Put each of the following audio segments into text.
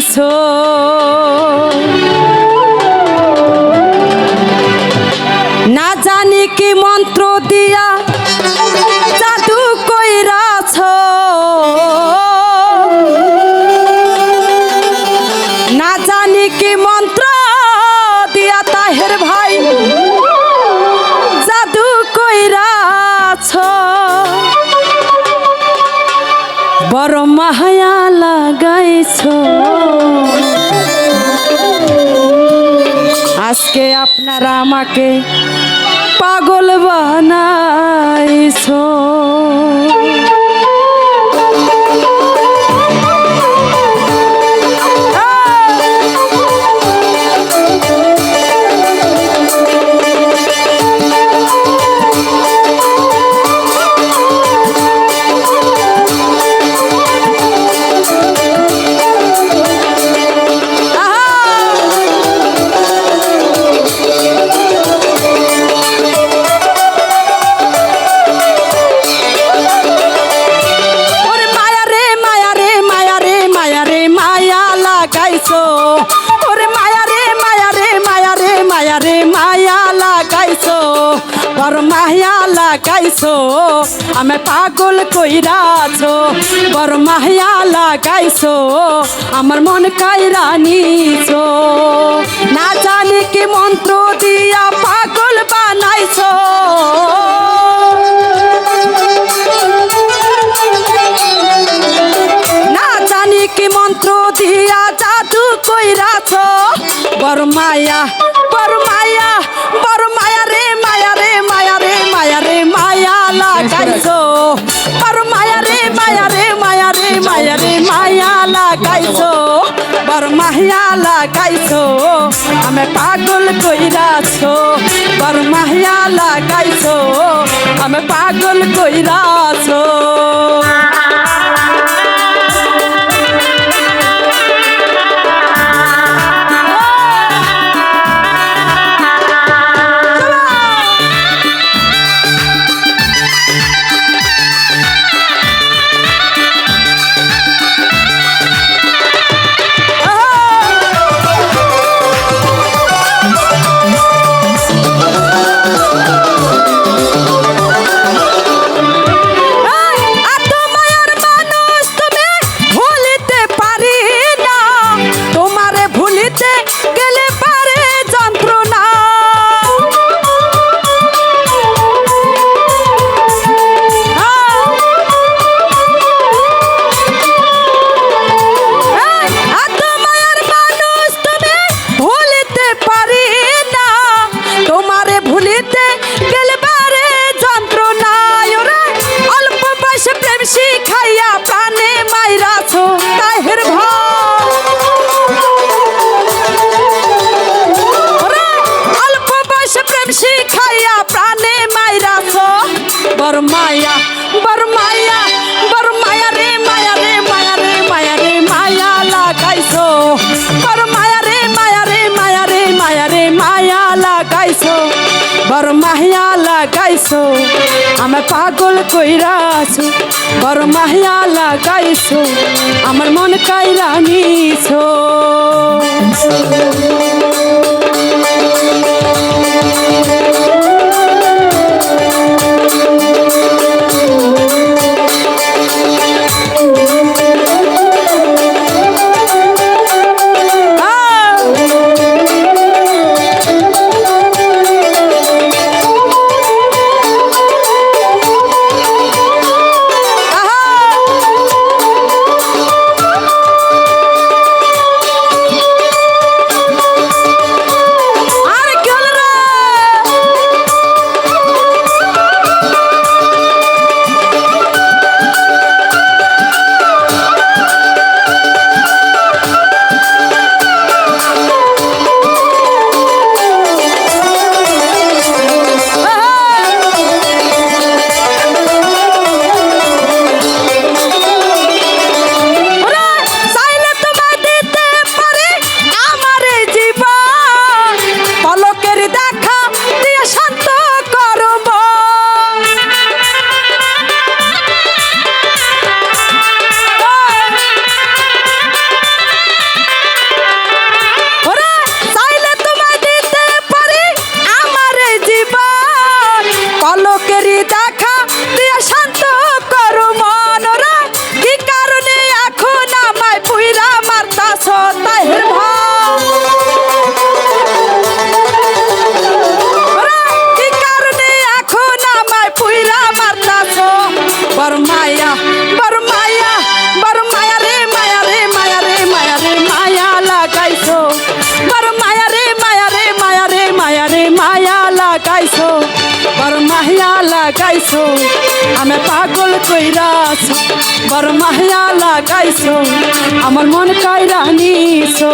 soul. পরম লাগাইছ। আজকে আপনারা আমাকে পাগল বানাইছো। মোর মাহিয়া লাগাইছো, আমি পাগল কইরাছো মোর মাহিয়া লাগাইছো, আমার মন কাইরা নিছো। না জানি কি মন্ত্র দিয়া পাগল বানাইছো। না জানি কি মন্ত্র দিয়া জাদু কইরাছো। বর মায়া লাগাইছো বরমাহিয়া লাগাইছো আমি পাগল কইরাছো বরমাহিয়া লাগাইছো আমি পাগল কইরাছো বড় মাহিয়া লাগাইছো আমার পাগল কইরা আছো। বড় মাহিয়া লাগাইছো আমার মন কাইরা নিছো। লাগাইছো আমি পাগল কইরাছ বড় মাহিয়া লাগাইছো আমার মন কাইরা নিছো।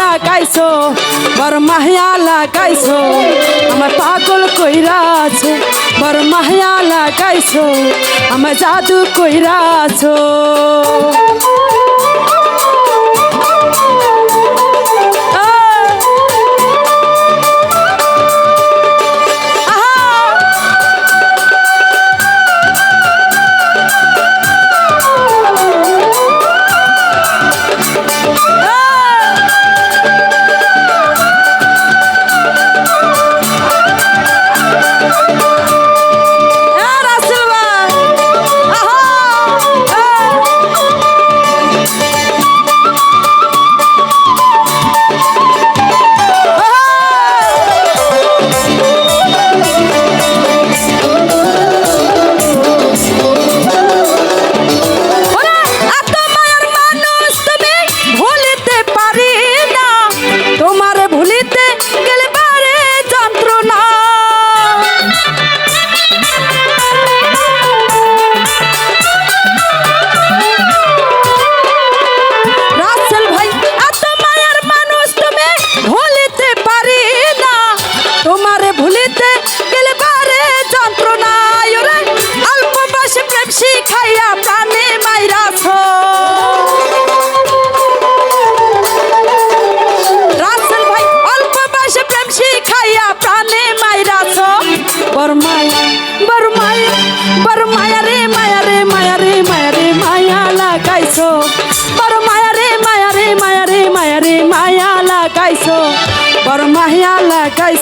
লাগাইছো বড় মাহিয়া লাগাইছো আমার পাগল কইরা আছো বড় মাহিয়া লাগাইছো আমার জাদু কইরা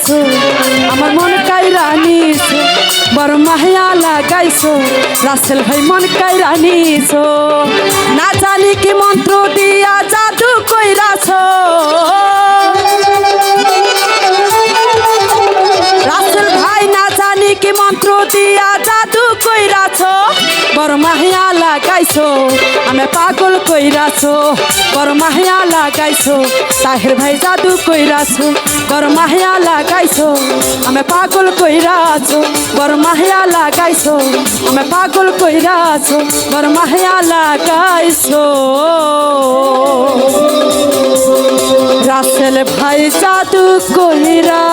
গাইছো আমার মন কাইরা নিছো বড় মাহিয়ালা গাইছো, রাসেল ভাই মন কাইরা নিছো না জানি কি মন্ত্র দিয়া জাদু লাগাইছো, আমি পাগল কইরাছো করমাহিয়া লাগাইছো, তাহের ভাই জাদু কইরাছো করমাহিয়া লাগাইছো, আমি পাগল কইরাছো করমাহিয়া লাগাইছো, আমি পাগল কইরাছো করমাহিয়া লাগাইছো। রাসেল ভাই জাদু কইরা